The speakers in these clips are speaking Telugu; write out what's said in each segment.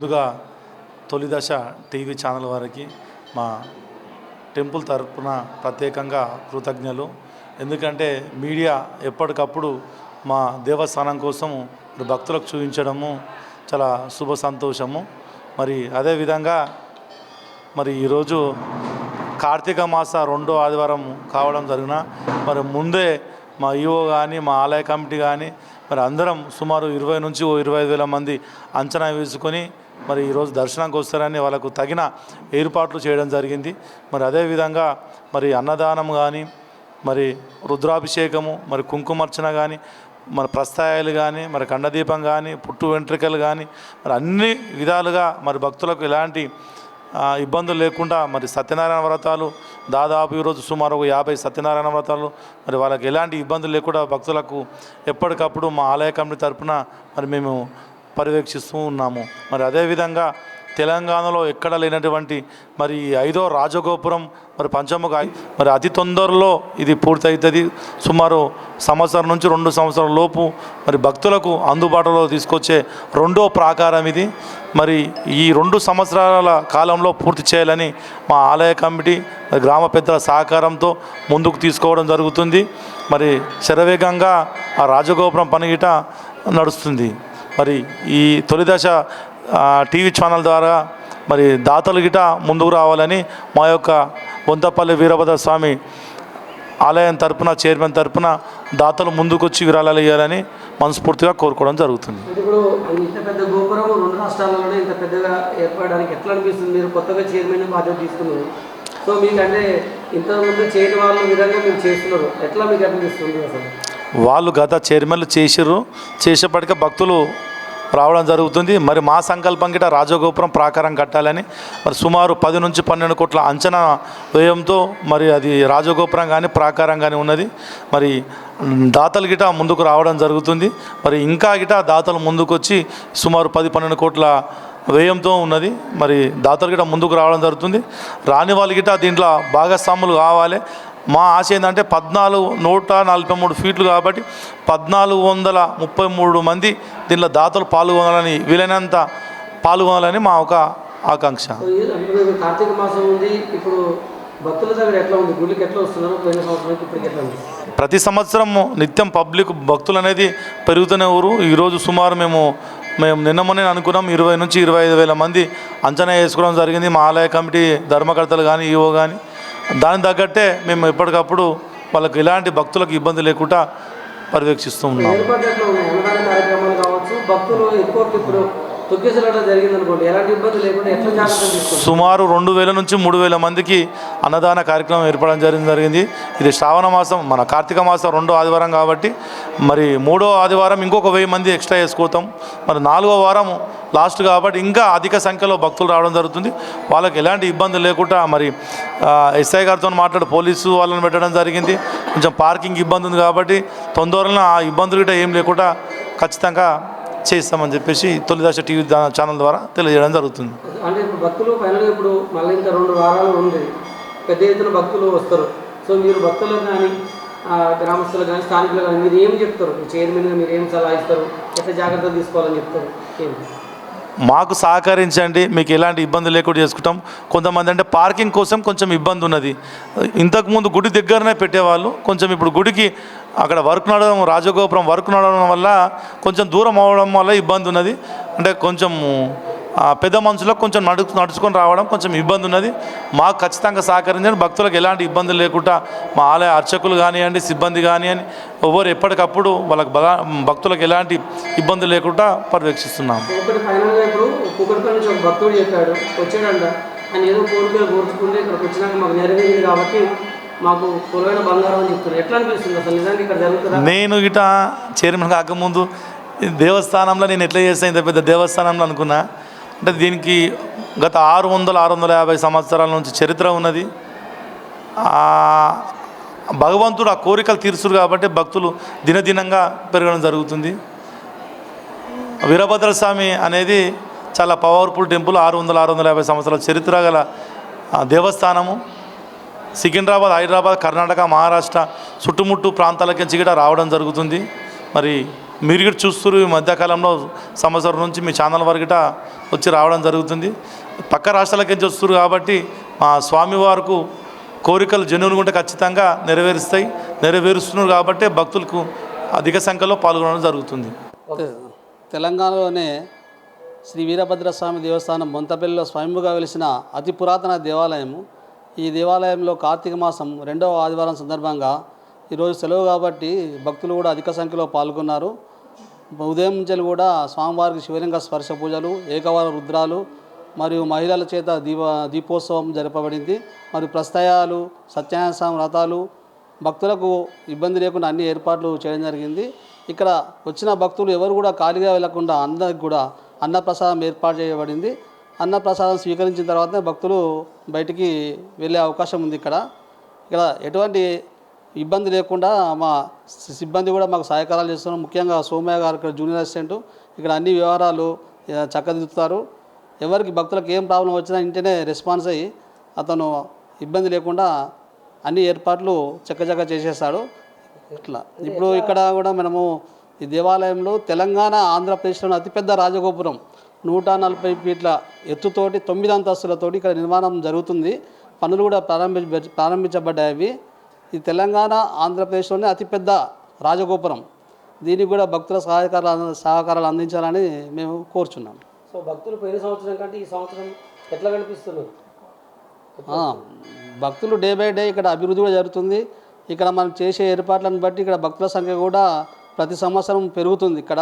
ముందుగా తొలి దశ టీవీ ఛానల్ వారికి మా టెంపుల్ తరపున ప్రత్యేకంగా కృతజ్ఞలు. ఎందుకంటే మీడియా ఎప్పటికప్పుడు మా దేవస్థానం కోసం భక్తులకు చూపించడము చాలా శుభ సంతోషము. మరి అదేవిధంగా మరి ఈరోజు కార్తీక మాస రెండో ఆదివారం కావడం జరిగిన మరి ముందే మా ఈఓ కానీ మా ఆలయ కమిటీ కానీ మరి అందరం సుమారు ఇరవై నుంచి ఓ ఇరవై ఐదు వేల మంది అంచనా వేసుకొని మరి ఈరోజు దర్శనానికి వస్తారని వాళ్ళకు తగిన ఏర్పాట్లు చేయడం జరిగింది. మరి అదేవిధంగా మరి అన్నదానం కానీ మరి రుద్రాభిషేకము మరి కుంకుమర్చన కానీ మరి ప్రస్థాయాలు కానీ మరి కండదీపం కానీ పుట్టు వెంట్రుకలు కానీ మరి అన్ని విధాలుగా మరి భక్తులకు ఎలాంటి ఇబ్బందులు లేకుండా మరి సత్యనారాయణ వ్రతాలు దాదాపు ఈరోజు సుమారు ఒక యాభై సత్యనారాయణ వ్రతాలు మరి వాళ్ళకి ఎలాంటి ఇబ్బందులు లేకుండా భక్తులకు ఎప్పటికప్పుడు మా ఆలయ కమిటీ తరఫున మరి మేము పర్యవేక్షిస్తూ ఉన్నాము. మరి అదేవిధంగా తెలంగాణలో ఎక్కడ లేనటువంటి మరి ఐదో రాజగోపురం మరి పంచముఖ మరి అతి తొందరలో ఇది పూర్తవుతుంది సుమారు సంవత్సరం నుంచి రెండు సంవత్సరాల లోపు మరి భక్తులకు అందుబాటులో తీసుకొచ్చే రెండో ప్రాకారం ఇది. మరి ఈ రెండు సంవత్సరాల కాలంలో పూర్తి చేయాలని మా ఆలయ కమిటీ మరి గ్రామ పెద్దల సహకారంతో ముందుకు తీసుకోవడం జరుగుతుంది. మరి శరవేగంగా ఆ రాజగోపురం పనిగిట నడుస్తుంది. మరి ఈ తొలి దశ ఆ, టీవీ ఛానల్ ద్వారా మరి దాతలు గిట ముందుకు రావాలని మా యొక్క బొంతపల్లి వీరభద్ర స్వామి ఆలయం తరపున చైర్మన్ తరపున దాతలు ముందుకొచ్చి విరాళాలు ఇవ్వాలని మనస్ఫూర్తిగా కోరుకోవడం జరుగుతుంది. ఇప్పుడు ఇంత పెద్ద గోపురం రెండు రాష్ట్రాలలోనే ఇంత పెద్దగా ఏర్పడడానికి ఎట్లా అనిపిస్తుంది? మీరు కొత్తగా చైర్మన్ బాధ్యత తీసుకున్నారు. సో మీకు అంటే ఇంతకుముందు చేయని వాళ్ళ విధంగా మీరు చేస్తున్నారు. ఎట్లా మీకు అనిపిస్తుంది అసలు? వాళ్ళు గత చైర్మన్లు చేసిర్రు. చేసేప్పటికే భక్తులు రావడం జరుగుతుంది. మరి మా సంకల్పం గిట రాజగోపురం ప్రాకారం కట్టాలని మరి సుమారు పది నుంచి పన్నెండు కోట్ల అంచనా వ్యయంతో మరి అది రాజగోపురం కానీ ప్రాకారం కానీ ఉన్నది. మరి దాతలు గిట ముందుకు రావడం జరుగుతుంది. మరి ఇంకా గిట దాతలు ముందుకు వచ్చి సుమారు పది పన్నెండు కోట్ల వ్యయంతో ఉన్నది. మరి దాతలు గిట ముందుకు రావడం జరుగుతుంది. రాని వాళ్ళు గిట దీంట్లో భాగస్వాములు కావాలి. మా ఆశ ఏంటంటే పద్నాలుగు నూట నలభై మూడు ఫీట్లు కాబట్టి పద్నాలుగు వందల ముప్పై మూడు మంది దీనిలో దాతలు పాల్గొనాలని వీలైనంత పాల్గొనాలని మా ఒక ఆకాంక్ష. కార్తీక మాసం ఉంది. ఇప్పుడు భక్తుల దగ్గర ఎట్లా ఉంది? గుడికి ఎట్లా వస్తున్నారు? పోయిన సంవత్సరానికి ఇప్పటికి ఎట్లా ఉంది? ప్రతి సంవత్సరం నిత్యం పబ్లిక్ భక్తులు అనేది పెరుగుతూనే ఊరు ఈరోజు సుమారు మేము మేము నిన్న మొన్న అనుకున్నాం ఇరవై నుంచి ఇరవై ఐదు వేల మంది అంచనా వేసుకోవడం జరిగింది. మా ఆలయ కమిటీ ధర్మకర్తలు కానీ ఈవో కానీ. దానికి తగ్గట్టే మేము ఎప్పటికప్పుడు వాళ్ళకి ఎలాంటి భక్తులకు ఇబ్బంది లేకుండా పర్యవేక్షిస్తూ ఉన్నాం. భక్తులు ఎక్కువ ఇప్పుడు సుమారు రెండు వేల నుంచి మూడు వేల మందికి అన్నదాన కార్యక్రమం ఏర్పడడం జరిగింది. జరిగింది ఇది శ్రావణ మాసం మన కార్తీక మాసం రెండో ఆదివారం కాబట్టి మరి మూడో ఆదివారం ఇంకొక వెయ్యి మంది ఎక్స్ట్రా వేసుకోతాం మరి నాలుగో వారం లాస్ట్ కాబట్టి ఇంకా అధిక సంఖ్యలో భక్తులు రావడం జరుగుతుంది. వాళ్ళకి ఎలాంటి ఇబ్బంది లేకుండా మరి ఎస్ఐ గారితో మాట్లాడి పోలీసు వాళ్ళని పెట్టడం జరిగింది. కొంచెం పార్కింగ్ ఇబ్బంది ఉంది కాబట్టి తొందరలో ఆ ఇబ్బందులు గిట్ట ఏం లేకుండా ఖచ్చితంగా చేస్తామని చెప్పేసి తొలి దశ టీవీ ఛానల్ ద్వారా తెలియజేయడం జరుగుతుంది. అంటే ఇప్పుడు భక్తులు ఫైనల్గా ఇప్పుడు మళ్ళీ ఇంకా రెండు వారాలు ఉంది. పెద్ద ఎత్తున భక్తులు వస్తారు. సో మీరు భక్తులకు కానీ ఆ, గ్రామస్తులకు కానీ స్థానికులకు కానీ మీరు ఏం చెప్తారు? చైర్మన్గా మీరు ఏం సలహా ఇస్తారు? ఎట్లా జాగ్రత్తలు తీసుకోవాలని చెప్తారు? మాకు సహకరించండి. మీకు ఎలాంటి ఇబ్బంది లేకుండా చేసుకుంటాం. కొంతమంది అంటే పార్కింగ్ కోసం కొంచెం ఇబ్బంది ఉన్నది. ఇంతకుముందు గుడి దగ్గరనే పెట్టేవాళ్ళు. కొంచెం ఇప్పుడు గుడికి అక్కడ వర్క్ నడవడం రాజగోపురం వర్క్ నడవడం వల్ల కొంచెం దూరం అవడం వల్ల ఇబ్బంది ఉన్నది. అంటే కొంచెం ఆ, పెద్ద మనుషులకు కొంచెం నడు నడుచుకొని రావడం కొంచెం ఇబ్బంది ఉన్నది. మాకు ఖచ్చితంగా సహకరించండి. భక్తులకు ఎలాంటి ఇబ్బందులు లేకుండా మా ఆలయ అర్చకులు కానివ్వండి సిబ్బంది కానివ్వండి ఎవరు ఎప్పటికప్పుడు వాళ్ళకి బలా భక్తులకు ఎలాంటి ఇబ్బందులు లేకుండా పర్యవేక్షిస్తున్నాం. భక్తుడు చెప్పాడు వచ్చాడంట. ఆయన ఏదో కోరికలు కోరుచుకుంటే ఇక్కడికి వచ్చినాక మాకు నెరవేరింది కాబట్టి మాకు బంగారం అని చెప్తున్నారు. ఎట్లా అనిపిస్తుంది అసలు? నిజానికి ఇక్కడ జరుగుతుందా? నేను ఇట చైర్మన్ కాకముందు దేవస్థానంలో నేను ఎట్లా చేస్తాను ఇంత పెద్ద దేవస్థానంలో అనుకున్నా. అంటే దీనికి గత ఆరు వందల ఆరు వందల యాభై సంవత్సరాల నుంచి చరిత్ర ఉన్నది. భగవంతుడు ఆ కోరికలు తీర్చురు కాబట్టి భక్తులు దినదినంగా పెరగడం జరుగుతుంది. వీరభద్ర స్వామి అనేది చాలా పవర్ఫుల్ టెంపుల్ ఆరు వందల ఆరు వందల యాభై సంవత్సరాల చరిత్ర గల దేవస్థానము. సికింద్రాబాద్ హైదరాబాద్ కర్ణాటక మహారాష్ట్ర చుట్టుముట్టు ప్రాంతాలకి నుంచి కూడా రావడం జరుగుతుంది. మరి మీరు కూడా చూస్తున్నారు ఈ మధ్యకాలంలో సంవత్సరం నుంచి మీ ఛానల్ వరకుట వచ్చి రావడం జరుగుతుంది. పక్క రాష్ట్రాలకి నుంచి వస్తున్నారు కాబట్టి మా స్వామివారికి కోరికలు జనువును ఉంటే ఖచ్చితంగా నెరవేరుస్తాయి. నెరవేరుస్తున్నారు కాబట్టి భక్తులకు అధిక సంఖ్యలో పాల్గొనడం జరుగుతుంది. తెలంగాణలోనే శ్రీ వీరభద్రస్వామి దేవస్థానం బొంతపల్లిలో స్వయంభుగా వెలిసిన అతి పురాతన దేవాలయము ఈ దేవాలయంలో కార్తీక మాసం రెండవ ఆదివారం సందర్భంగా ఈరోజు సెలవు కాబట్టి భక్తులు కూడా అధిక సంఖ్యలో పాల్గొన్నారు. ఉదయం నుంచి కూడా స్వామివారికి శివలింగ స్పర్శ పూజలు ఏకవార రుద్రాలు మరియు మహిళల చేత దీప దీపోత్సవం జరపబడింది. మరియు ప్రస్తయాలు సత్యనారాయణ స్వామి వ్రతాలు భక్తులకు ఇబ్బంది లేకుండా అన్ని ఏర్పాట్లు చేయడం జరిగింది. ఇక్కడ వచ్చిన భక్తులు ఎవరు కూడా ఖాళీగా వెళ్ళకుండా అందరికి కూడా అన్నప్రసాదం ఏర్పాటు చేయబడింది. అన్నప్రసాదం స్వీకరించిన తర్వాతనే భక్తులు బయటికి వెళ్ళే అవకాశం ఉంది ఇక్కడ. ఇక్కడ ఎటువంటి ఇబ్బంది లేకుండా మా సిబ్బంది కూడా మాకు సహాయకారాలు చేస్తున్నారు. ముఖ్యంగా సోమయ్య గారు ఇక్కడ జూనియర్ అసిస్టెంట్. ఇక్కడ అన్ని వ్యవహారాలు చక్కదిద్దుతారు. ఎవరికి భక్తులకు ఏం ప్రాబ్లం వచ్చినా ఇంటనే రెస్పాన్స్ అయ్యి అతను ఇబ్బంది లేకుండా అన్ని ఏర్పాట్లు చక్కచక్క చేసేస్తాడు. ఇట్లా. ఇప్పుడు ఇక్కడ కూడా మనము ఈ దేవాలయంలో తెలంగాణ ఆంధ్రప్రదేశ్లోని అతిపెద్ద రాజగోపురం. నూట నలభై ఫీట్ల ఎత్తుతోటి తొమ్మిది అంతస్తులతోటి ఇక్కడ నిర్మాణం జరుగుతుంది. పనులు కూడా ప్రారంభి ప్రారంభించబడ్డాయి. అవి ఈ తెలంగాణ ఆంధ్రప్రదేశ్లోనే అతిపెద్ద రాజగోపురం. దీనికి కూడా భక్తుల సహాయకారాలు సహకారాలు అందించాలని మేము కోరుచున్నాం. సో భక్తులు పోయిన సంవత్సరం కంటే ఈ సంవత్సరం ఎట్లా కనిపిస్తున్నారు భక్తులు డే బై డే ఇక్కడ అభివృద్ధి కూడా జరుగుతుంది. ఇక్కడ మనం చేసే ఏర్పాట్లను బట్టి ఇక్కడ భక్తుల సంఖ్య కూడా ప్రతి సంవత్సరం పెరుగుతుంది ఇక్కడ.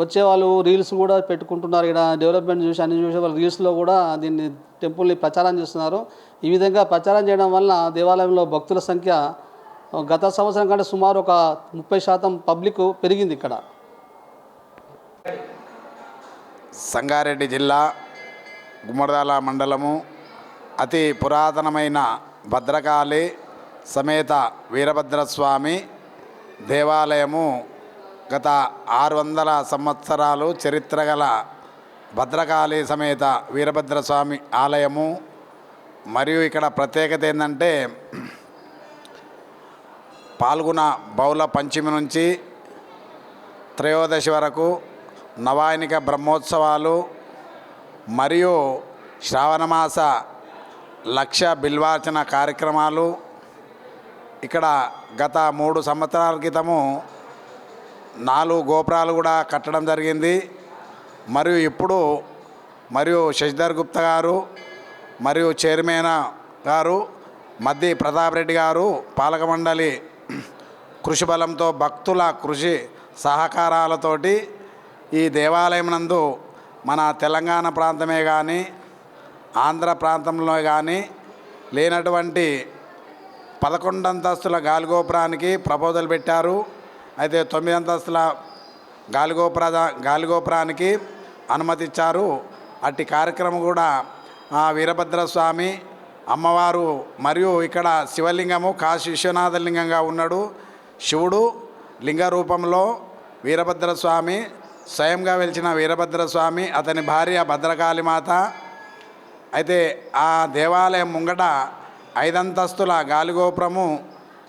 వచ్చే వాళ్ళు రీల్స్ కూడా పెట్టుకుంటున్నారు. ఇక్కడ డెవలప్మెంట్ చూసి అన్ని చూసి వాళ్ళు రీల్స్లో కూడా దీన్ని టెంపుల్ని ప్రచారం చేస్తున్నారు. ఈ విధంగా ప్రచారం చేయడం వల్ల దేవాలయంలో భక్తుల సంఖ్య గత సంవత్సరం కంటే సుమారు ఒక ముప్పై శాతం పబ్లిక్ పెరిగింది ఇక్కడ. సంగారెడ్డి జిల్లా గుమ్మడదాల మండలము అతి పురాతనమైన భద్రకాళి సమేత వీరభద్రస్వామి దేవాలయము గత ఆరు వందల సంవత్సరాలు చరిత్ర గల భద్రకాళి సమేత వీరభద్రస్వామి ఆలయము. మరియు ఇక్కడ ప్రత్యేకత ఏంటంటే పాల్గొన బౌల పంచమి నుంచి త్రయోదశి వరకు నవాయనిక బ్రహ్మోత్సవాలు మరియు శ్రావణమాస లక్ష బిల్వార్చన కార్యక్రమాలు. ఇక్కడ గత మూడు సంవత్సరాల క్రితము నాలుగు గోపురాలు కూడా కట్టడం జరిగింది. మరియు ఇప్పుడు మరియు శశిధర్ గుప్తా గారు మరియు చైర్మన్ గారు మద్ది ప్రతాప్ రెడ్డి గారు పాలక మండలి కృషి బలంతో భక్తుల కృషి సహకారాలతోటి ఈ దేవాలయం నందు మన తెలంగాణ ప్రాంతమే కానీ ఆంధ్ర ప్రాంతంలో కానీ లేనటువంటి పదకొండు అంతస్తుల గాలిగోపురానికి ప్రపోజల్ పెట్టారు. అయితే తొమ్మిది అంతస్తుల గాలిగోపుర గాలిగోపురానికి అనుమతి ఇచ్చారు అట్టి కార్యక్రమం కూడా వీరభద్రస్వామి అమ్మవారు మరియు ఇక్కడ శివలింగము కాశీ విశ్వనాథ లింగంగా ఉన్నాడు. శివుడు లింగ రూపంలో వీరభద్రస్వామి స్వయంగా వెలిచిన వీరభద్రస్వామి అతని భార్య భద్రకాళి మాత అయితే ఆ దేవాలయం ముంగట ఐదంతస్తుల గాలిగోపురము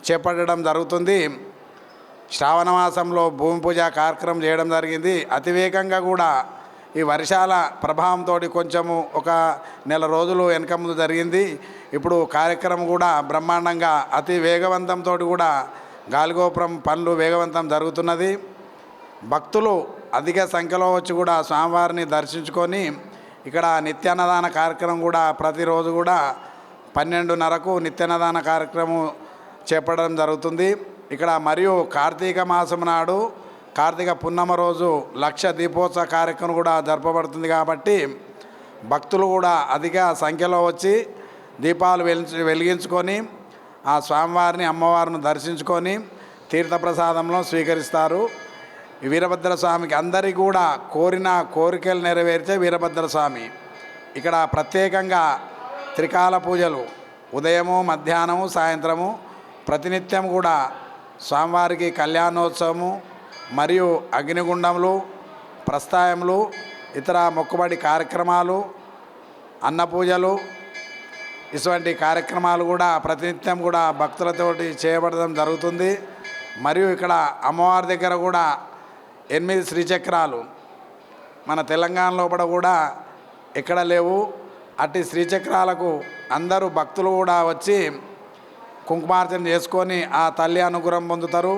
చేపట్టడం జరుగుతుంది. శ్రావణ మాసంలో భూమి పూజ కార్యక్రమం చేయడం జరిగింది. అతివేగంగా కూడా ఈ వర్షాల ప్రభావంతో కొంచెము ఒక నెల రోజులు వెనక ముందు జరిగింది. ఇప్పుడు కార్యక్రమం కూడా బ్రహ్మాండంగా అతి వేగవంతంతో కూడా గాలిగోపురం పనులు వేగవంతం జరుగుతున్నది. భక్తులు అధిక సంఖ్యలో వచ్చి కూడా స్వామివారిని దర్శించుకొని ఇక్కడ నిత్యాన్నదాన కార్యక్రమం కూడా ప్రతిరోజు కూడా పన్నెండున్నరకు నిత్యాన్నదాన కార్యక్రమం చేపట్టడం జరుగుతుంది. ఇక్కడ మరియు కార్తీక మాసం నాడు కార్తీక పున్నమ రోజు లక్ష దీపోత్సవ కార్యక్రమం కూడా జరపబడుతుంది కాబట్టి భక్తులు కూడా అధిక సంఖ్యలో వచ్చి దీపాలు వెలిగి వెలిగించుకొని ఆ స్వామివారిని అమ్మవారిని దర్శించుకొని తీర్థప్రసాదంలో స్వీకరిస్తారు. వీరభద్రస్వామికి వీరభద్ర స్వామికి అందరికీ కూడా కోరిన కోరికలు నెరవేర్చే వీరభద్ర స్వామి. ఇక్కడ ప్రత్యేకంగా త్రికాల పూజలు ఉదయము మధ్యాహ్నము సాయంత్రము ప్రతినిత్యం కూడా స్వామివారికి కళ్యాణోత్సవము మరియు అగ్నిగుండములు ప్రస్థాయములు ఇతర మొక్కుబడి కార్యక్రమాలు అన్నపూజలు ఇటువంటి కార్యక్రమాలు కూడా ప్రతినిత్యం కూడా భక్తులతోటి చేయబడడం జరుగుతుంది. మరియు ఇక్కడ అమ్మవారి దగ్గర కూడా ఎనిమిది శ్రీచక్రాలు మన తెలంగాణ లోపల కూడా ఎక్కడ లేవు. అట్టి శ్రీచక్రాలకు అందరూ భక్తులు కూడా వచ్చి కుంకుమార్చన చేసుకొని ఆ తల్లి అనుగ్రహం పొందుతారు.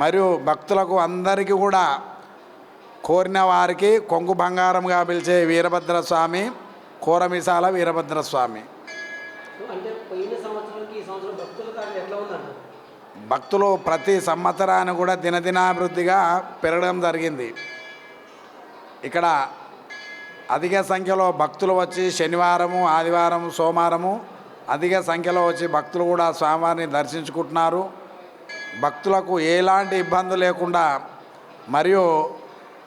మరియు భక్తులకు అందరికీ కూడా కోరిన వారికి కొంగు బంగారంగా పిలిచే వీరభద్ర స్వామి కోరమిసాల వీరభద్ర స్వామి అంటే పోయిన సంవత్సరానికి ఈ సంవత్సరం భక్తుల కార్యం ఎట్లా ఉందంట భక్తులు ప్రతి సంవత్సరాన్ని కూడా దినదినాభివృద్ధిగా పెరగడం జరిగింది. ఇక్కడ అధిక సంఖ్యలో భక్తులు వచ్చి శనివారము ఆదివారం సోమవారము అధిక సంఖ్యలో వచ్చి భక్తులు కూడా స్వామివారిని దర్శించుకుంటున్నారు. భక్తులకు ఎలాంటి ఇబ్బంది లేకుండా మరియు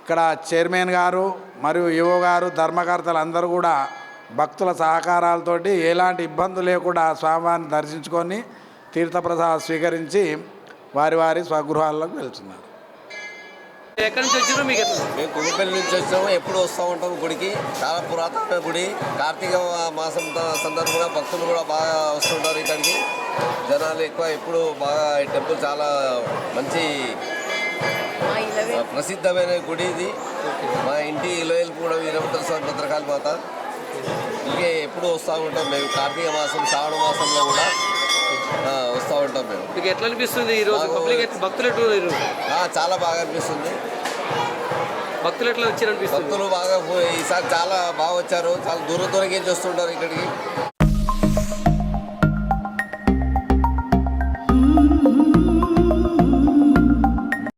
ఇక్కడ చైర్మన్ గారు మరియు యువ గారు ధర్మకర్తలు అందరూ కూడా భక్తుల సహకారాలతోటి ఎలాంటి ఇబ్బంది లేకుండా స్వామివారిని దర్శించుకొని తీర్థప్రసాదం స్వీకరించి వారి వారి స్వగృహాల్లోకి వెళ్తున్నారు. ఎక్కడి నుంచి వచ్చారో మీకు మేము కుమ్మపల్లి నుంచి వచ్చాము ఎప్పుడు వస్తూ ఉంటాము గుడికి. చాలా పురాతన గుడి. కార్తీక మాసం సందర్భంగా భక్తులు కూడా బాగా వస్తుంటారు ఇక్కడికి. జనాలు ఎక్కువ ఎప్పుడు బాగా ఈ టెంపుల్ చాలా మంచి ఆ, ప్రసిద్ధమైన గుడి ఇది. మా ఇంటి ఇలోయలు కూడా వీరభద్ర స్వామి భద్రకాళి మాత. ఇంకే ఎప్పుడు వస్తూ ఉంటాం మేము. కార్తీక మాసం శ్రావణ మాసంలో కూడా వస్తూ ఉంటాం మేము. మీకు ఎట్లా అనిపిస్తుంది ఈ రోజు? మాకు- పబ్లిక్ ఎట్లా భక్తులు ఎట్లా ఉన్నారు ఈరోజు? ఆ, చాలా బాగా అనిపిస్తుంది. భక్తులు ఎట్లా వచ్చారు అనిపిస్తుంది భక్తులు బాగా పో- ఈసారి చాలా బాగా వచ్చారు. చాలా దూరం దూరం నుంచి వస్తుంటారు ఇక్కడికి.